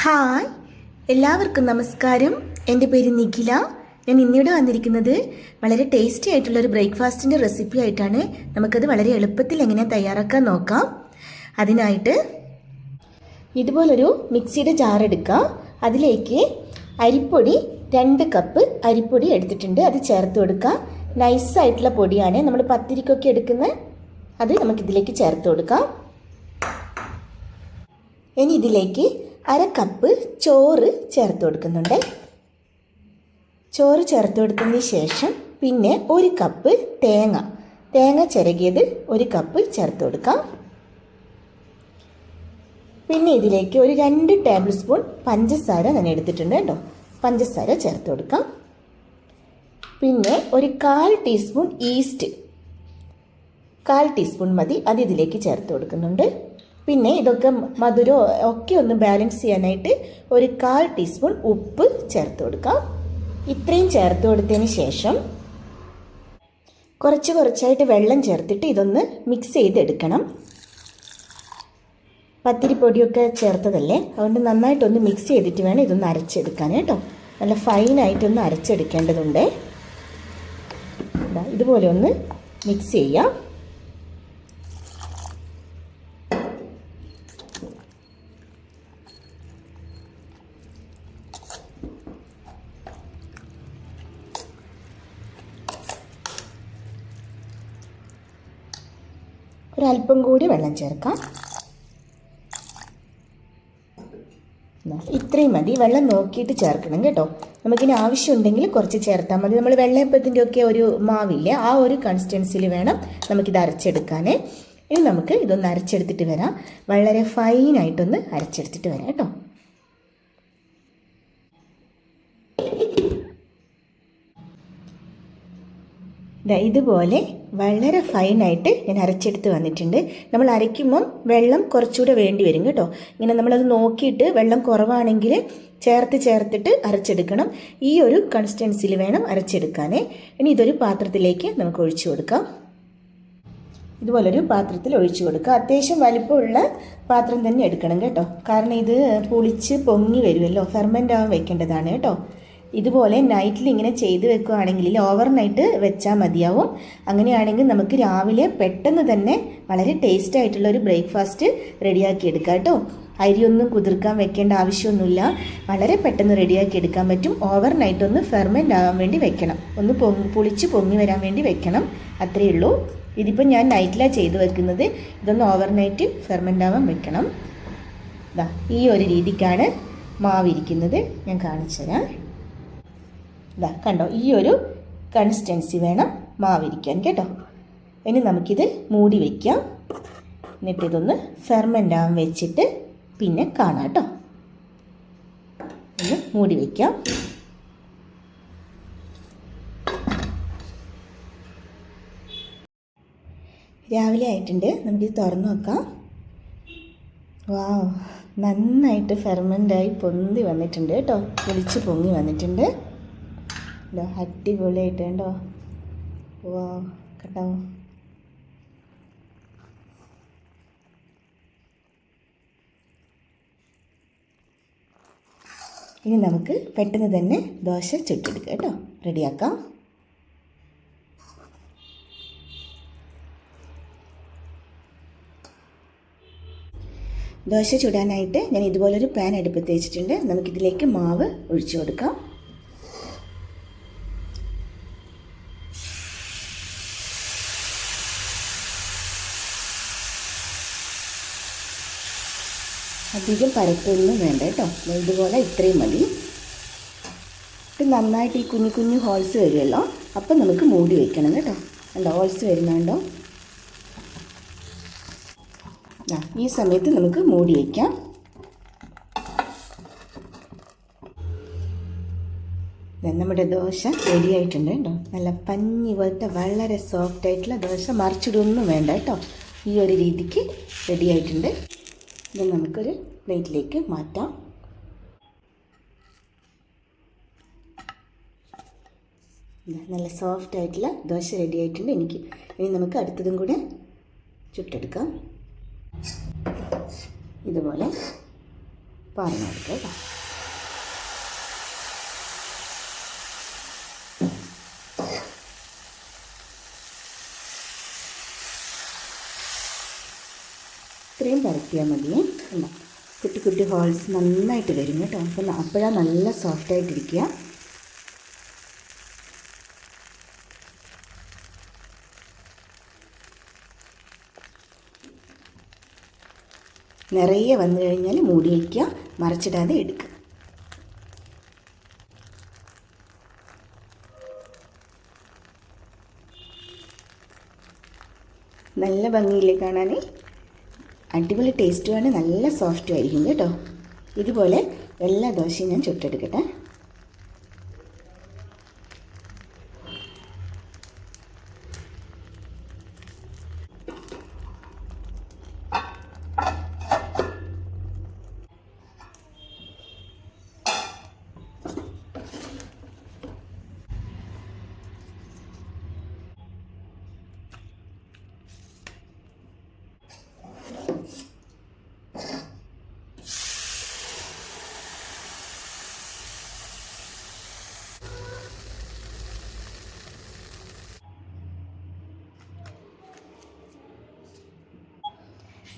Hi. എല്ലാവർക്കും നമസ്കാരം. എന്റെ പേര് നിഖില. ഞാൻ ഇന്നിവിടെ വന്നിരിക്കുന്നത് വളരെ ടേസ്റ്റി ആയിട്ടുള്ള ഒരു ബ്രേക്ക്ഫാസ്റ്റിന്റെ റെസിപ്പി ആയിട്ടാണ്. നമുക്കത് വളരെ എളുപ്പത്തിൽ എങ്ങനെ തയ്യാറാക്കാൻ നോക്കാം. അതിനായിട്ട് ഇതുപോലൊരു മിക്സിയുടെ ജാർ എടുക്കുക. അതിലേക്ക് അരിപ്പൊടി രണ്ട് കപ്പ് അരിപ്പൊടി എടുത്തിട്ടുണ്ട്. അത് ചേർത്ത് കൊടുക്കുക. നൈസായിട്ടുള്ള പൊടിയാണ്. നമ്മൾ പത്തിരിക്കൊക്കെ എടുക്കുന്ന അത് നമുക്കിതിലേക്ക് ചേർത്ത് കൊടുക്കാം. ഇനി ഇതിലേക്ക് അര കപ്പ് ചോറ് ചേർത്ത് കൊടുക്കുന്നുണ്ട്. ചോറ് ചേർത്ത് കൊടുത്തതിന് ശേഷം പിന്നെ ഒരു കപ്പ് തേങ്ങ. തേങ്ങ ചിരകിയത് ഒരു കപ്പ് ചേർത്ത് കൊടുക്കാം. പിന്നെ ഇതിലേക്ക് ഒരു രണ്ട് ടേബിൾ സ്പൂൺ പഞ്ചസാര ഞാൻ എടുത്തിട്ടുണ്ട് കേട്ടോ. പഞ്ചസാര ചേർത്ത് കൊടുക്കാം. പിന്നെ ഒരു കാൽ ടീസ്പൂൺ ഈസ്റ്റ് കാൽ ടീസ്പൂൺ മതി. അത് ഇതിലേക്ക് ചേർത്ത് കൊടുക്കുന്നുണ്ട്. പിന്നെ ഇതൊക്കെ മധുരം ഒക്കെ ഒന്ന് ബാലൻസ് ചെയ്യാനായിട്ട് ഒരു കാൽ ടീസ്പൂൺ ഉപ്പ് ചേർത്ത് കൊടുക്കാം. ഇത്രയും ചേർത്ത് കൊടുത്തതിന് ശേഷം കുറച്ച് കുറച്ചായിട്ട് വെള്ളം ചേർത്തിട്ട് ഇതൊന്ന് മിക്സ് ചെയ്തെടുക്കണം. പത്തിരിപ്പൊടിയൊക്കെ ചേർത്തതല്ലേ? അതുകൊണ്ട് നന്നായിട്ടൊന്ന് മിക്സ് ചെയ്തിട്ട് വേണം ഇതൊന്ന് അരച്ചെടുക്കാൻ കേട്ടോ. നല്ല ഫൈനായിട്ടൊന്ന് അരച്ചെടുക്കേണ്ടതുണ്ട്. ഇതുപോലെ ഒന്ന് മിക്സ് ചെയ്യാം. ഒരല്പം കൂടി വെള്ളം ചേർക്കാം. ഇത്രയും മതി. വെള്ളം നോക്കിയിട്ട് ചേർക്കണം കേട്ടോ. നമുക്കിനി ആവശ്യമുണ്ടെങ്കിൽ കുറച്ച് ചേർത്താൽ മതി. നമ്മൾ വെള്ളയപ്പത്തിന്റെ ഒക്കെ ഒരു മാവില്ലേ ആ ഒരു കൺസിസ്റ്റൻസിൽ വേണം നമുക്കിത് അരച്ചെടുക്കാനേ. ഇനി നമുക്ക് ഇതൊന്ന് അരച്ചെടുത്തിട്ട് വരാം. വളരെ ഫൈനായിട്ടൊന്ന് അരച്ചെടുത്തിട്ട് വരാം കേട്ടോ. ഇതുപോലെ വളരെ ഫൈനായിട്ട് ഞാൻ അരച്ചെടുത്ത് വന്നിട്ടുണ്ട്. നമ്മൾ അരയ്ക്കുമ്പം വെള്ളം കുറച്ചുകൂടെ വേണ്ടി വരും കേട്ടോ. ഇങ്ങനെ നമ്മളത് നോക്കിയിട്ട് വെള്ളം കുറവാണെങ്കിൽ ചേർത്ത് ചേർത്തിട്ട് അരച്ചെടുക്കണം. ഈ ഒരു കൺസിസ്റ്റൻസിൽ വേണം അരച്ചെടുക്കാനേ. ഇനി ഇതൊരു പാത്രത്തിലേക്ക് നമുക്ക് ഒഴിച്ചു കൊടുക്കാം. ഇതുപോലൊരു പാത്രത്തിൽ ഒഴിച്ചു കൊടുക്കുക അത്യാവശ്യം വലിപ്പമുള്ള പാത്രം തന്നെ എടുക്കണം കേട്ടോ. കാരണം ഇത് പുളിച്ച് പൊങ്ങി വരുമല്ലോ. ഫെർമെന്റ് ആവാൻ വെക്കേണ്ടതാണ് കേട്ടോ. ഇതുപോലെ നൈറ്റിൽ ഇങ്ങനെ ചെയ്ത് വെക്കുകയാണെങ്കിൽ ഓവർ നൈറ്റ് വെച്ചാൽ മതിയാവും. അങ്ങനെയാണെങ്കിൽ നമുക്ക് രാവിലെ പെട്ടെന്ന് തന്നെ വളരെ ടേസ്റ്റ് ആയിട്ടുള്ള ഒരു ബ്രേക്ക്ഫാസ്റ്റ് റെഡിയാക്കി എടുക്കാം കേട്ടോ. അരിയൊന്നും കുതിർക്കാൻ വെക്കേണ്ട ആവശ്യമൊന്നുമില്ല. വളരെ പെട്ടെന്ന് റെഡിയാക്കി എടുക്കാൻ പറ്റും. ഓവർ നൈറ്റ് ഒന്ന് ഫെർമെന്റ് ആവാൻ വേണ്ടി വെക്കണം. ഒന്ന് പൊങ്ങി പുളിച്ച് പൊങ്ങി വരാൻ വേണ്ടി വെക്കണം. അത്രയേ ഉള്ളൂ. ഇതിപ്പോൾ ഞാൻ നൈറ്റിലാണ് ചെയ്ത് വെക്കുന്നത്. ഇതൊന്ന് ഓവർ നൈറ്റ് ഫെർമെന്റ് ആവാൻ വെക്കണം. ഈ ഒരു രീതിക്കാണ് മാവിരിക്കുന്നത് ഞാൻ കാണിച്ചു തരാം ഇതാ കണ്ടോ? ഈ ഒരു കൺസിസ്റ്റൻസി വേണം മാവിരിക്കാൻ കേട്ടോ? ഇനി നമുക്കിത് മൂടി വയ്ക്കാം എന്നിട്ട് ഇതൊന്ന് ഫെർമെന്റ് ആവാൻ വെച്ചിട്ട് പിന്നെ കാണാം കേട്ടോ? ഒന്ന് മൂടി വയ്ക്കാം രാവിലെ ആയിട്ടുണ്ട്. നമുക്കിത് തുറന്നു നോക്കാം. വാ നന്നായിട്ട് ഫെർമെന്റായി പൊന്തി വന്നിട്ടുണ്ട് കേട്ടോ? പൊളിച്ച് പൊങ്ങി വന്നിട്ടുണ്ട്. ഇതാ അടിപൊളിയായിട്ട് കണ്ടോ? വാ കണ്ടോ? ഇനി നമുക്ക് പെട്ടെന്ന് തന്നെ ദോശ ചുട്ടെടുക്കാം കേട്ടോ. റെഡിയാക്കാം. ദോശ ചുടാനായിട്ട് ഞാൻ ഇതുപോലൊരു പാൻ അടുപ്പത്ത് വെച്ചിട്ടുണ്ട്. നമുക്കിതിലേക്ക് മാവ് ഒഴിച്ചു കൊടുക്കാം. അധികം പരത്തൊന്നും വേണ്ട കേട്ടോ. ഇതുപോലെ ഇത്രയും മതി. ഇത് നന്നായിട്ട് ഈ കുഞ്ഞു കുഞ്ഞു ഹോൾസ് വരുമല്ലോ. അപ്പം നമുക്ക് മൂടി വയ്ക്കണം കേട്ടോ. കണ്ടോ ഹോൾസ് വരുന്നുണ്ടോ? ഈ സമയത്ത് നമുക്ക് മൂടി വയ്ക്കാം നമ്മുടെ ദോശ റെഡിയായിട്ടുണ്ട് കേട്ടോ. നല്ല പഞ്ഞി പോലത്തെ വളരെ സോഫ്റ്റ് ആയിട്ടുള്ള ദോശ മറിച്ചിടൊന്നും വേണ്ട കേട്ടോ. ഈ ഒരു രീതിക്ക് റെഡി ആയിട്ടുണ്ട്. ഇത് നമുക്കൊരു പ്ലേറ്റിലേക്ക് മാറ്റാം. നല്ല സോഫ്റ്റ് ആയിട്ടുള്ള ദോശ റെഡി ആയിട്ടുണ്ട്. എനിക്ക് ഇനി നമുക്ക് അടുത്തതും കൂടെ ചുട്ടെടുക്കാം. ഇതുപോലെ പറഞ്ഞു കൊടുക്കുക ഇത്രയും പരത്തിയാൽ മതി. കുട്ടി കുട്ടി ഹോൾസ് നന്നായിട്ട് വരും കേട്ടോ. അപ്പം അപ്പോഴാണ് നല്ല സോഫ്റ്റായിട്ടിരിക്കുക നിറയെ വന്നു കഴിഞ്ഞാൽ മൂടി വയ്ക്കുക മറച്ചിടാതെ എടുക്കുക. നല്ല ഭംഗിയില്ലേ കാണാൻ അടിപൊളി ടേസ്റ്റുമാണ് നല്ല സോഫ്റ്റും ആയിരിക്കും കേട്ടോ. ഇതുപോലെ എല്ലാ ദോശയും ഞാൻ ചുട്ടെടുക്കട്ടെ.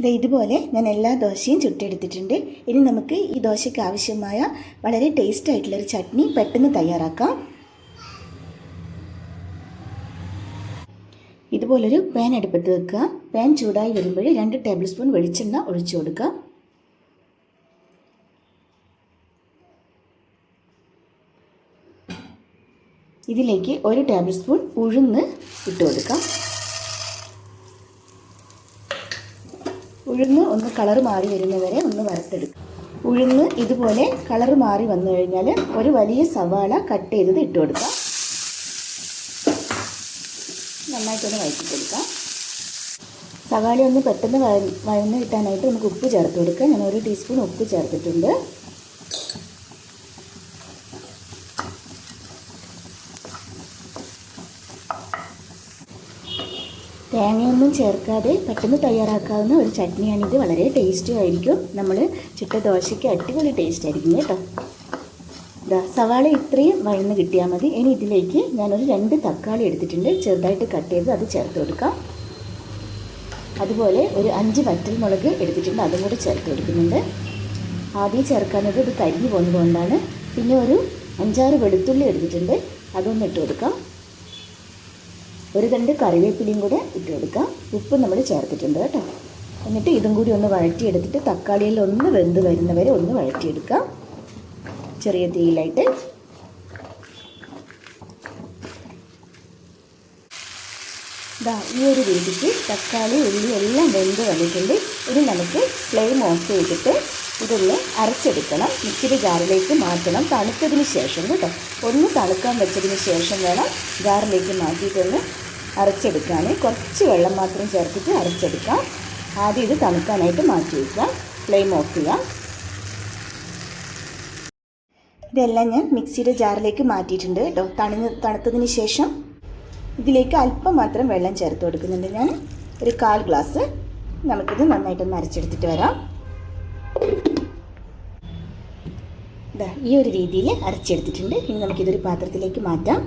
ദേ ഇതുപോലെ ഞാൻ എല്ലാ ദോശയും ചുട്ടെടുത്തിട്ടുണ്ട്. ഇനി നമുക്ക് ഈ ദോശയ്ക്ക് ആവശ്യമായ വളരെ ടേസ്റ്റ് ആയിട്ടുള്ളൊരു ചട്നി പെട്ടെന്ന് തയ്യാറാക്കാം. ഇതുപോലൊരു പാൻ അടുപ്പത്ത് വെക്കുക. പാൻ ചൂടായി വരുമ്പോൾ രണ്ട് ടേബിൾ സ്പൂൺ വെളിച്ചെണ്ണ ഒഴിച്ചു കൊടുക്കുക. ഇതിലേക്ക് ഒരു ടേബിൾ സ്പൂൺ ഉഴുന്ന് ഇട്ട് കൊടുക്കാം. ഉഴുന്ന് ഒന്ന് കളർ മാറി വരുന്നവരെ ഒന്ന് വറുത്തെടുക്കുക. ഉഴുന്ന് ഇതുപോലെ കളർ മാറി വന്നു കഴിഞ്ഞാൽ ഒരു വലിയ സവാള കട്ട് ചെയ്തത് ഇട്ട് കൊടുക്കുക. നന്നായിട്ടൊന്ന് വഴറ്റി കൊടുക്കാം സവാള ഒന്ന് പെട്ടെന്ന് വഴ- വഴന്ന് കിട്ടാനായിട്ട് നമുക്ക് ഉപ്പ് ചേർത്ത് കൊടുക്കാം ഞാൻ ഒരു ടീസ്പൂൺ ഉപ്പ് ചേർത്തിട്ടുണ്ട്. തേങ്ങയൊന്നും ചേർക്കാതെ പെട്ടെന്ന് തയ്യാറാക്കാവുന്ന ഒരു ചട്നിയാണിത്. വളരെ ടേസ്റ്റും ആയിരിക്കും. നമ്മൾ ചുട്ട ദോശയ്ക്ക് അടിപൊളി ടേസ്റ്റ് ആയിരിക്കും കേട്ടോ. ഇതാ സവാള ഇത്രയും വഴന്ന് കിട്ടിയാൽ മതി. ഇനി ഇതിലേക്ക് ഞാനൊരു രണ്ട് തക്കാളി എടുത്തിട്ടുണ്ട്. ചെറുതായിട്ട് കട്ട് ചെയ്ത് അത് ചേർത്ത് കൊടുക്കാം. അതുപോലെ ഒരു അഞ്ച് വറ്റൽമുളക് എടുത്തിട്ടുണ്ട്. അതും കൂടി ചേർത്ത് കൊടുക്കുന്നുണ്ട്. ആദ്യം ചേർക്കാനത് ഇത് കരിഞ്ഞു പോകുന്നതുകൊണ്ടാണ്. പിന്നെ ഒരു അഞ്ചാറ് വെളുത്തുള്ളി എടുത്തിട്ടുണ്ട്. അതൊന്ന് ഇട്ട് കൊടുക്കാം. ഒരു തണ്ട് കറിവേപ്പിലയും കൂടെ ഇട്ട് കൊടുക്കാം ഉപ്പ് നമ്മൾ ചേർത്തിട്ടുണ്ട് കേട്ടോ. എന്നിട്ട് ഇതും കൂടി ഒന്ന് വഴറ്റിയെടുത്തിട്ട് തക്കാളിയിൽ ഒന്ന് വെന്ത് വരുന്നവരെ ഒന്ന് വഴറ്റിയെടുക്കാം ചെറിയ തീയിലായിട്ട്. ഇതാ ഈ ഒരു രീതിക്ക് തക്കാളി ഉള്ളി എല്ലാം വെന്ത് വന്നിട്ടുണ്ട്. ഇനി നമുക്ക് ഫ്ലെയിം ഓഫ് ചെയ്തിട്ട് ഇതൊന്ന് അരച്ചെടുക്കണം. മിക്സിയുടെ ജാറിലേക്ക് മാറ്റണം. തണുത്തതിന് ശേഷം കേട്ടോ. ഒന്ന് തണുക്കാൻ വെച്ചതിന് ശേഷം വേണം ജാറിലേക്ക് മാറ്റിയിട്ടൊന്ന് അരച്ചെടുക്കാൻ കുറച്ച് വെള്ളം മാത്രം ചേർത്തിട്ട് അരച്ചെടുക്കാം. ആദ്യം ഇത് തണുക്കാനായിട്ട് മാറ്റി വയ്ക്കാം ഫ്ലെയിം ഓഫ് ചെയ്യാം. ഇതെല്ലാം ഞാൻ മിക്സിയുടെ ജാറിലേക്ക് മാറ്റിയിട്ടുണ്ട് കേട്ടോ. തണുന്ന് തണുത്തതിന് ശേഷം ഇതിലേക്ക് അല്പം മാത്രം വെള്ളം ചേർത്ത് കൊടുക്കുന്നുണ്ട് ഞാൻ. ഒരു കാൽ ഗ്ലാസ്. നമുക്കിത് നന്നായിട്ടൊന്ന് അരച്ചെടുത്തിട്ട് വരാം. ഈ ഒരു രീതിയിൽ അരച്ചെടുത്തിട്ടുണ്ട്. ഇനി നമുക്കിതൊരു പാത്രത്തിലേക്ക് മാറ്റാം.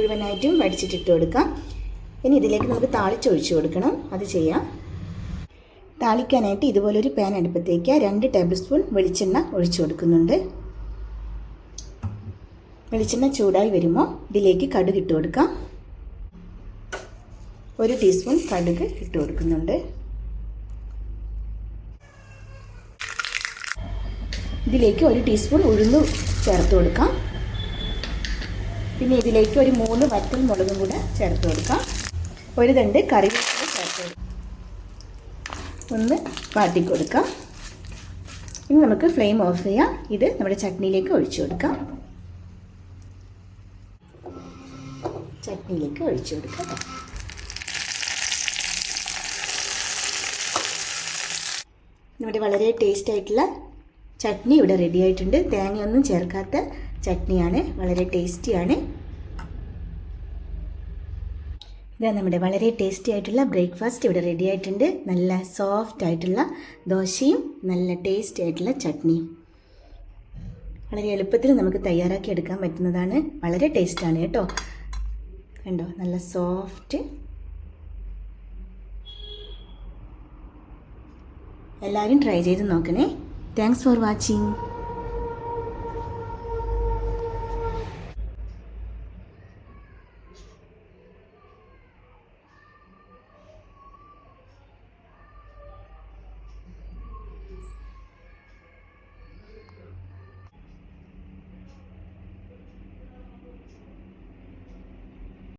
മുഴുവനായിട്ടും വടിച്ചിട്ടിട്ട് കൊടുക്കാം. ഇനി ഇതിലേക്ക് നമുക്ക് താളിച്ചൊഴിച്ച് കൊടുക്കണം. അത് ചെയ്യാം. താളിക്കാനായിട്ട് ഇതുപോലൊരു പാൻ അടുപ്പത്തേക്ക് രണ്ട് ടേബിൾ സ്പൂൺ വെളിച്ചെണ്ണ ഒഴിച്ചു കൊടുക്കുന്നുണ്ട്. വെളിച്ചെണ്ണ ചൂടായി വരുമ്പോൾ ഇതിലേക്ക് കടുക് ഇട്ട് കൊടുക്കാം. ഒരു ടീസ്പൂൺ കടുക് ഇട്ട് കൊടുക്കുന്നുണ്ട്. ഇതിലേക്ക് ഒരു ടീസ്പൂൺ ഉഴുന്ന് ചേർത്ത് കൊടുക്കാം. പിന്നെ ഇതിലേക്ക് ഒരു മൂന്ന് വറ്റൽ മുളകും കൂടെ ചേർത്ത് കൊടുക്കാം. ഒരു രണ്ട് കറിവേപ്പില ചേർത്ത് കൊടുക്കാം. ഒന്ന് വാട്ടി കൊടുക്കാം. ഇനി നമുക്ക് ഫ്ലെയിം ഓഫ് ചെയ്യാം. ഇത് നമ്മുടെ ചട്നിയിലേക്ക് ഒഴിച്ചു കൊടുക്കാം. ചട്നിയിലേക്ക് ഒഴിച്ചു കൊടുക്കാം. നമ്മുടെ വളരെ ടേസ്റ്റ് ആയിട്ടുള്ള ചട്നി ഇവിടെ റെഡി ആയിട്ടുണ്ട്. തേങ്ങയൊന്നും ചേർക്കാത്ത ചട്നിയാണ് വളരെ ടേസ്റ്റിയാണ്. ഇതാ നമ്മുടെ വളരെ ടേസ്റ്റി ആയിട്ടുള്ള ബ്രേക്ക്ഫാസ്റ്റ് ഇവിടെ റെഡി ആയിട്ടുണ്ട്. നല്ല സോഫ്റ്റ് ആയിട്ടുള്ള ദോശയും നല്ല ടേസ്റ്റി ആയിട്ടുള്ള ചട്നിയും. വളരെ എളുപ്പത്തിൽ നമുക്ക് തയ്യാറാക്കി എടുക്കാൻ പറ്റുന്നതാണ്. വളരെ ടേസ്റ്റാണ് കേട്ടോ. കണ്ടോ? നല്ല സോഫ്റ്റ് എല്ലാവരും ട്രൈ ചെയ്ത് നോക്കണേ. Thanks for watching